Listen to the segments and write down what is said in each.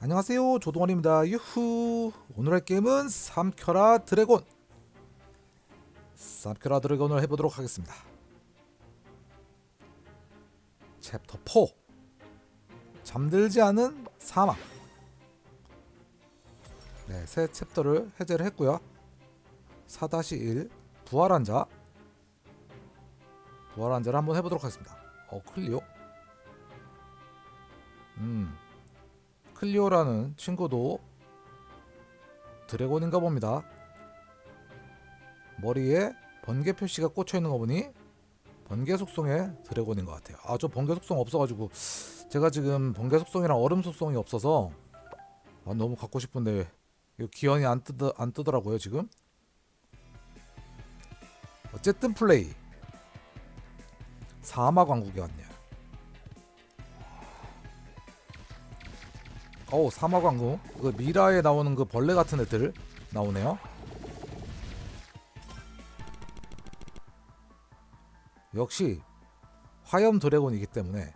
안녕하세요. 조동원입니다. 유후. 오늘 할 게임은 삼켜라 드래곤. 삼켜라 드래곤을 해보도록 하겠습니다. 챕터 4 잠들지 않은 사막. 네, 새 챕터를 해제를 했고요. 4-1 부활한 자. 부활한 자를 한번 해보도록 하겠습니다. 어 클리오 클리오라는 친구도 드래곤인가 봅니다. 머리에 번개 표시가 꽂혀 있는 거 보니 번개 속성의 드래곤인 것 같아요. 아, 저 번개 속성 없어가지고 제가 지금 번개 속성이랑 얼음 속성이 없어서 아, 너무 갖고 싶은데 기현이 안 뜨더 안 뜨더라고요 지금. 어쨌든 플레이 사막 왕국에 왔네요. 어우 사막왕국 그 미라에 나오는 그 벌레 같은 애들 나오네요. 역시 화염 드래곤이기 때문에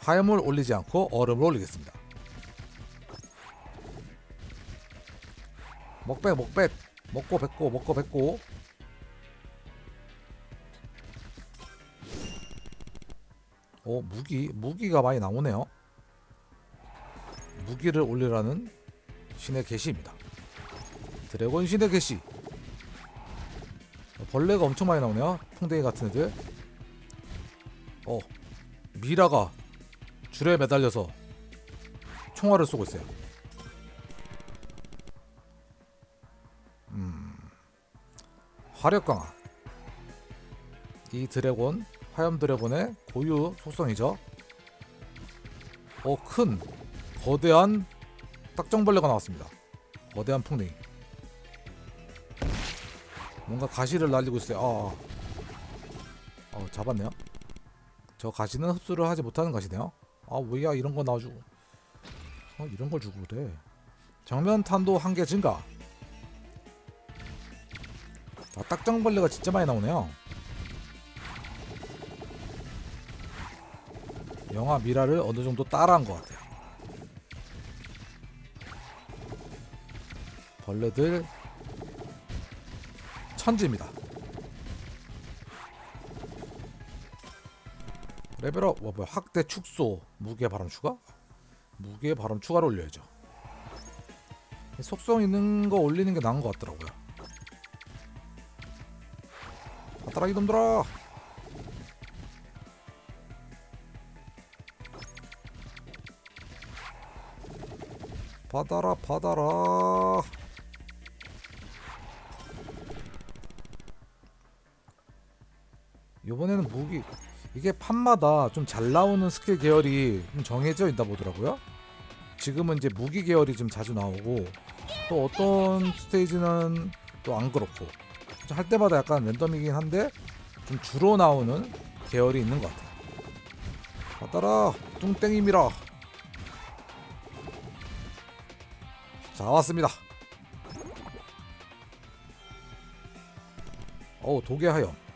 화염을 올리지 않고 얼음을 올리겠습니다. 먹배 먹배. 먹고 뱉고 먹고 뱉고. 오 무기 무기가 많이 나오네요 무기를 올리라는 신의 계시입니다. 드래곤 신의 계시. 벌레가 엄청 많이 나오네요. 풍뎅이 같은 애들. 어, 미라가 줄에 매달려서 총알을 쏘고 있어요. 음, 화력 강화. 이 드래곤, 화염 드래곤의 고유 속성이죠. 어, 큰 거대한 딱정벌레가 나왔습니다. 거대한 풍뎅이. 뭔가 가시를 날리고 있어요. 아, 아. 어, 잡았네요. 저 가시는 흡수를 하지 못하는 가시네요. 아, 왜야 이런 거 나와주고. 아, 이런 걸 주고 그래. 정면 탄도 한 개 증가. 아, 딱정벌레가 진짜 많이 나오네요. 영화 미라를 어느 정도 따라한 것 같아요. 벌레들 천지입니다. 레벨업 뭐, 뭐 확대 축소 무게 바람 추가 무게 바람 추가를 올려야죠. 속성 있는 거 올리는 게 나은 것 같더라고요. 아따라 이놈들아. 받아라 받아라. 무기 이게 판마다 좀 잘 나오는 스킬 계열이 좀 정해져 있다 보더라고요. 지금은 이제 무기 계열이 좀 자주 나오고 또 어떤 스테이지는 또 안 그렇고 할 때마다 약간 랜덤이긴 한데 좀 주로 나오는 계열이 있는 것 같아요. 받아라 뚱땡이미라. 자 왔습니다. 어우 도개하염.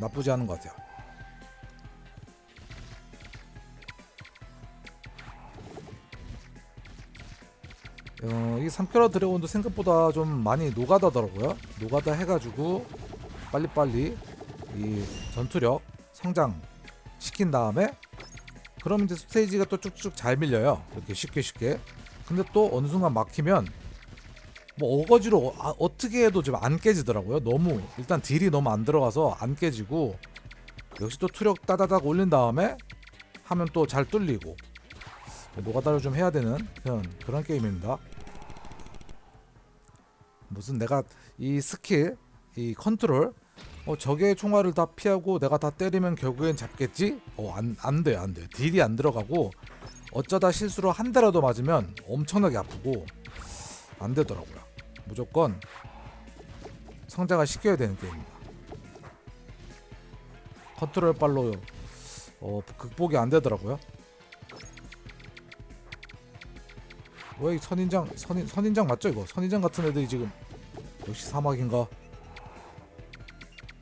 나쁘지 않은 것 같아요. 어, 이 삼켜라 드래곤도 생각보다 좀 많이 노가다더라고요. 노가다 해가지고 빨리빨리 이 전투력 성장 시킨 다음에 그럼 이제 스테이지가 또 쭉쭉 잘 밀려요. 이렇게 쉽게 쉽게. 근데 또 어느 순간 막히면 뭐 어거지로 아, 어떻게 해도 좀안 깨지더라고요. 너무 일단 딜이 너무 안 들어가서 안 깨지고 역시 또 투력 따다닥 올린 다음에 하면 또 잘 뚫리고 노가다를 좀 해야 되는 그런 그런 게임입니다. 무슨 내가 이 스킬 이 컨트롤 어 적의 총알을 다 피하고 내가 다 때리면 결국엔 잡겠지? 어 안 안 돼요 안 돼요 딜이 안 들어가고 어쩌다 실수로 한 대라도 맞으면 엄청나게 아프고 안 되더라고요. 무조건 성장을 시켜야 되는 게임입니다. 컨트롤 발로 어, 극복이 안 되더라고요. 왜이 선인장 선인 선인장 맞죠 이거? 선인장 같은 애들이 지금 역시 사막인가?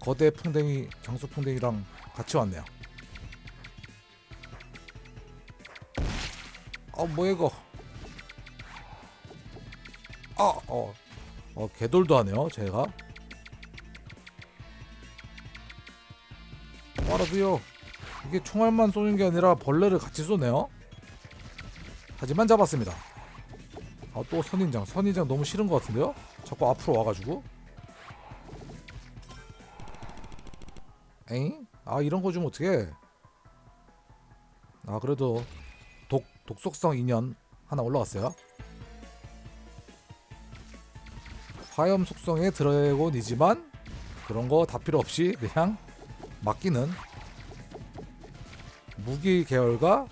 거대 풍뎅이 장수 풍뎅이랑 같이 왔네요. 어 뭐야 이거 아 어 어, 개돌도 하네요 제가. 알아도요. 이게 총알만 쏘는 게 아니라 벌레를 같이 쏘네요. 하지만 잡았습니다. 아또 선인장. 선인장 너무 싫은 것 같은데요? 자꾸 앞으로 와가지고. 에잉? 아 이런 거 주면 어떡해. 아 그래도 독, 독속성 인연 하나 올라왔어요 화염 속성의 드래곤이지만 그런 거 다 필요 없이 그냥 맡기는 무기 계열과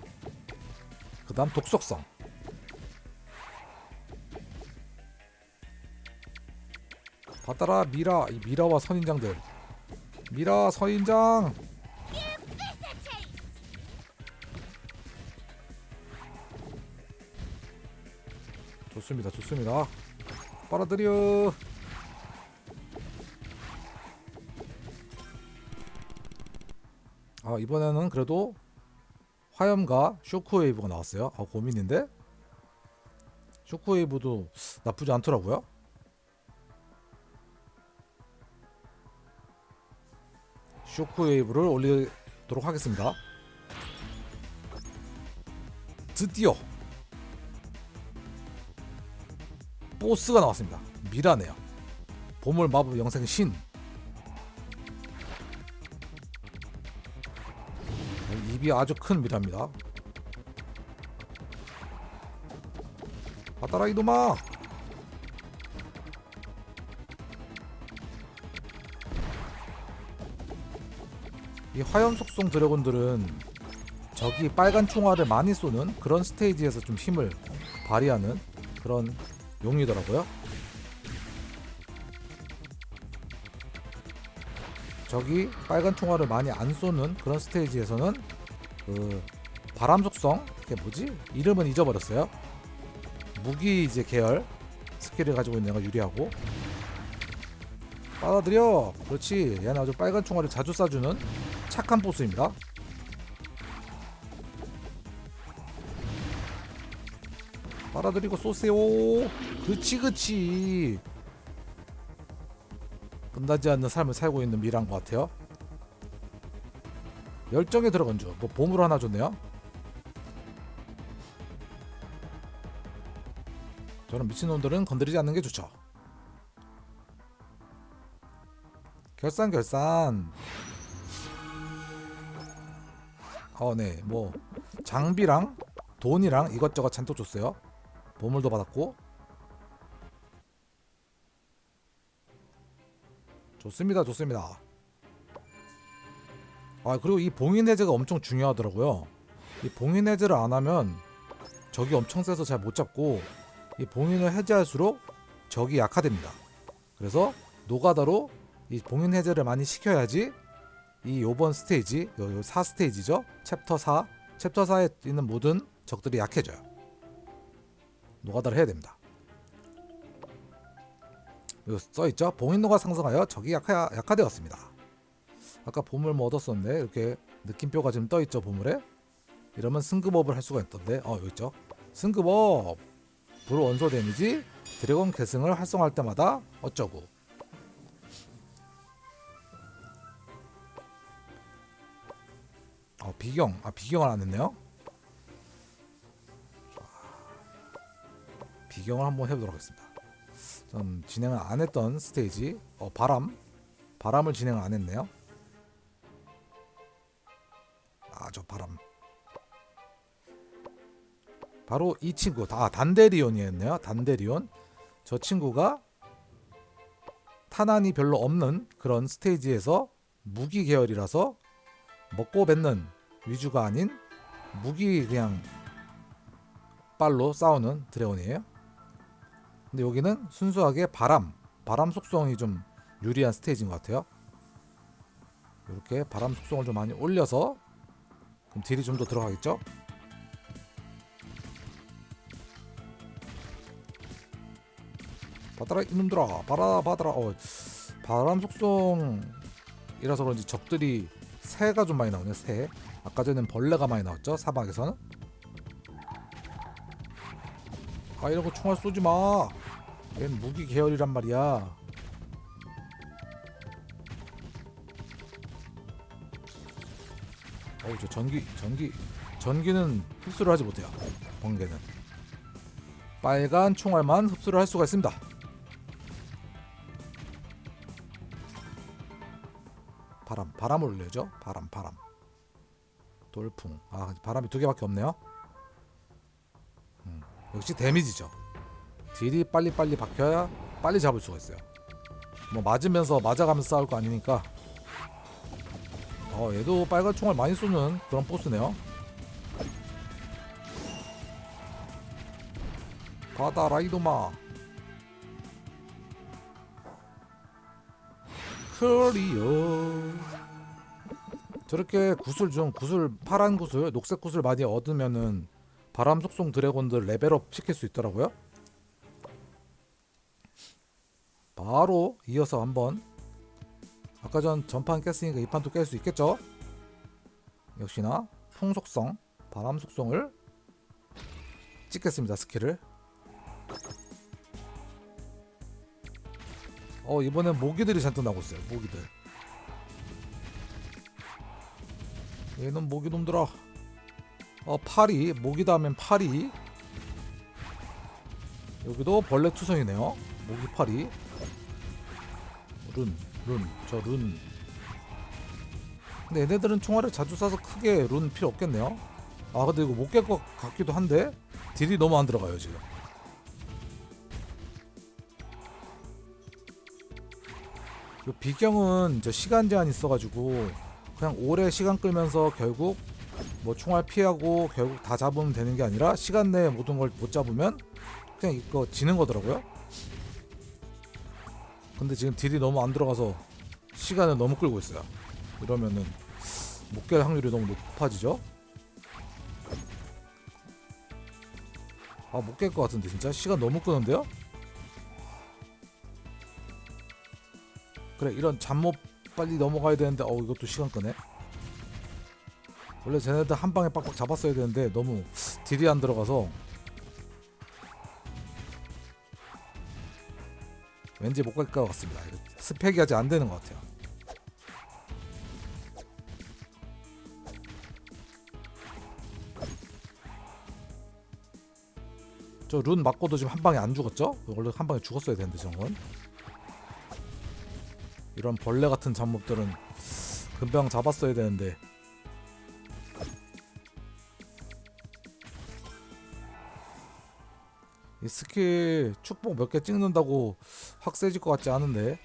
그 다음 독속성. 받아라 미라 이 미라와 선인장들. 미라 선인장! 좋습니다 좋습니다 빨아들여. 아 이번에는 그래도 화염과 쇼크웨이브가 나왔어요. 아 고민인데? 쇼크웨이브도 나쁘지 않더라고요. 쇼크웨이브를 올리도록 하겠습니다. 드디어 보스가 나왔습니다. 미라네요. 보물 마법 영생 신. 입이 아주 큰 미라입니다. 받아라 이놈아! 이 화염 속성 드래곤들은 저기 빨간 총알을 많이 쏘는 그런 스테이지에서 좀 힘을 발휘하는 그런 용이더라고요. 저기 빨간 총알을 많이 안 쏘는 그런 스테이지에서는 그 바람 속성 그게 뭐지? 이름은 잊어버렸어요. 무기 이제 계열 스킬을 가지고 있는 애가 유리하고 빨아들여 그렇지 얘는 아주 빨간 총알을 자주 쏴주는 착한 보스입니다 빨아들이고 쏘세요. 그치 그치. 끝나지 않는 삶을 살고 있는 미란 것 같아요. 열정에 들어간 줄 뭐 보물 하나 줬네요. 저런 미친놈들은 건드리지 않는 게 좋죠. 결산 결산. 어, 네. 뭐 장비랑 돈이랑 이것저것 잔뜩 줬어요. 보물도 받았고. 좋습니다. 좋습니다. 아, 그리고 이 봉인 해제가 엄청 중요하더라고요. 이 봉인 해제를 안 하면 적이 엄청 세서 잘 못 잡고 이 봉인을 해제할수록 적이 약화됩니다. 그래서 노가다로 이 봉인 해제를 많이 시켜야지 이 요번 스테이지, 요, 요 4스테이지죠. 챕터 4. 챕터 4에 있는 모든 적들이 약해져요. 노가다를 해야 됩니다. 여기 써 있죠. 봉인도가 상승하여 적이 약하, 약화되었습니다. 아까 보물 뭐 얻었었는데 이렇게 느낌표가 지금 떠 있죠 보물에. 이러면 승급업을 할 수가 있던데. 어 여기 있죠. 승급업. 불 원소 데미지 드래곤 계승을 활성화할 때마다 어쩌고. 어, 비경. 아, 비경을 안 했네요. 비경을 한번 해보도록 하겠습니다. 좀 진행을 안 했던 스테이지. 어, 바람. 바람을 진행을 안 했네요. 아, 저 바람. 바로 이 친구. 아, 단데리온이었네요. 단데리온. 저 친구가 탄환이 별로 없는 그런 스테이지에서 무기 계열이라서 먹고 뱉는 위주가 아닌 무기 그냥 빨로 싸우는 드래곤이에요. 근데 여기는 순수하게 바람, 바람 속성이 좀 유리한 스테이지인 것 같아요. 이렇게 바람 속성을 좀 많이 올려서 그럼 딜이 좀 더 들어가겠죠? 받아라 이놈들아, 받아 받아라. 어, 바람 속성이라서 그런지 적들이 새가 좀 많이 나오네 새 아까 전엔 벌레가 많이 나왔죠 사막에서는 아 이런 거 총알 쏘지 마. 얘는 무기 계열이란 말이야. 어우 저 전기 전기 전기는 흡수를 하지 못해요. 번개는 빨간 총알만 흡수를 할 수가 있습니다. 바람 바람을 올려죠. 바람 바람 돌풍 아 바람이 두 개밖에 없네요. 음, 역시 데미지죠. 딜이 빨리빨리 박혀야 빨리 잡을 수가 있어요. 뭐 맞으면서 맞아가면서 싸울 거 아니니까. 어 얘도 빨간 총알 많이 쏘는 그런 보스네요. 바다 라이도마 클리어 저렇게 구슬 좀 구슬 파란 구슬 녹색 구슬 많이 얻으면은 바람 속성 드래곤들 레벨업 시킬 수 있더라고요 바로 이어서 한번 아까 전 전판 깼으니까 이 판도 깰 수 있겠죠? 역시나 풍속성 바람 속성을 찍겠습니다 스킬을. 어 이번엔 모기들이 잔뜩 나고 있어요 모기들. 얘는 모기놈들아. 어 파리 모기 다음엔 파리. 여기도 벌레 투성이네요 모기 파리 룬 룬 저 룬. 근데 얘네들은 총알을 자주 쏴서 크게 룬 필요 없겠네요. 아 근데 이거 못 깰 것 같기도 한데 딜이 너무 안 들어가요 지금. 요 비경은 저 시간 제한 있어가지고 그냥 오래 시간 끌면서 결국 뭐 총알 피하고 결국 다 잡으면 되는 게 아니라 시간 내에 모든 걸 못 잡으면 그냥 이거 지는 거더라고요. 근데 지금 딜이 너무 안 들어가서 시간을 너무 끌고 있어요. 이러면은 못 깰 확률이 너무 높아지죠. 아 못 깰 것 같은데 진짜 시간 너무 끄는데요? 그래 이런 잠못 빨리 넘어가야 되는데 어 이것도 시간 끄네 원래 쟤네들 한 방에 빡빡 잡았어야 되는데 너무 딜이 안 들어가서 왠지 못 갈 것 같습니다. 스펙이 아직 안 되는 것 같아요. 저 룬 맞고도 지금 한 방에 안 죽었죠? 원래 한 방에 죽었어야 되는데 저런 건 이런 벌레 같은 잡목들은 금방 잡았어야 되는데 이 스킬 축복 몇 개 찍는다고 확 세질 것 같지 않은데?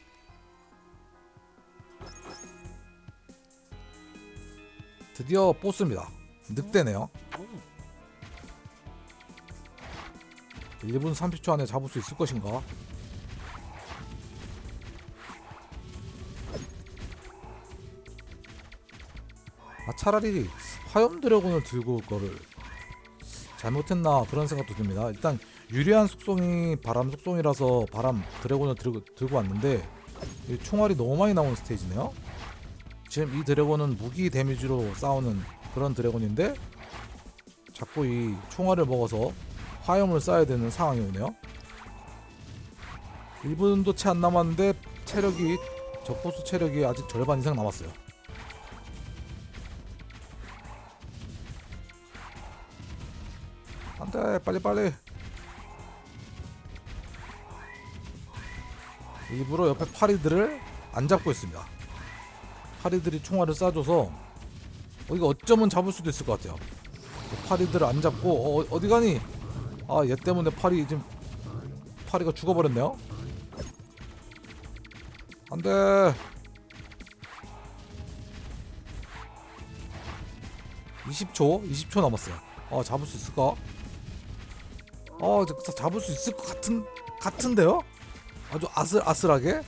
드디어 보스입니다. 늑대네요. 1분 30초 안에 잡을 수 있을 것인가? 아 차라리 화염 드래곤을 들고 올 거를 잘못했나 그런 생각도 듭니다. 일단 유리한 속성이 바람 속성이라서 바람 드래곤을 들고, 들고 왔는데 이 총알이 너무 많이 나오는 스테이지네요. 지금 이 드래곤은 무기 데미지로 싸우는 그런 드래곤인데 자꾸 이 총알을 먹어서 화염을 쏴야 되는 상황이 오네요. 1분도 채 안 남았는데 체력이 적보스 체력이 아직 절반 이상 남았어요. 안돼 빨리 빨리 일부러 옆에 파리들을 안 잡고 있습니다. 파리들이 총알을 쏴줘서 어, 이거 어쩌면 잡을 수도 있을 것 같아요. 그 파리들을 안 잡고 어, 어디 가니? 아 얘 때문에 파리 지금 파리가 죽어버렸네요. 안돼. 20초? 20초 남았어요. 아 잡을 수 있을까? 어, 저- 저 잡을 수 있을 것 같은 같은데요? 아주 아슬아슬하게.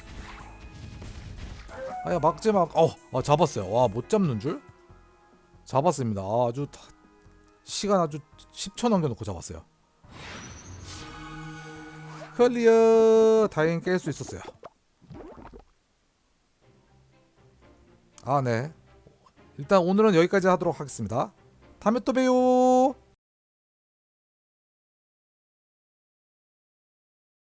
아야 막지 막. 어, 아, 잡았어요. 와, 못 잡는 줄? 잡았습니다. 아, 아주 다- 시간 아주 10초 남겨놓고 잡았어요. 클리어 다행히 깰 수 있었어요. 아, 네. 일단 오늘은 여기까지 하도록 하겠습니다. 다음에 또 봬요.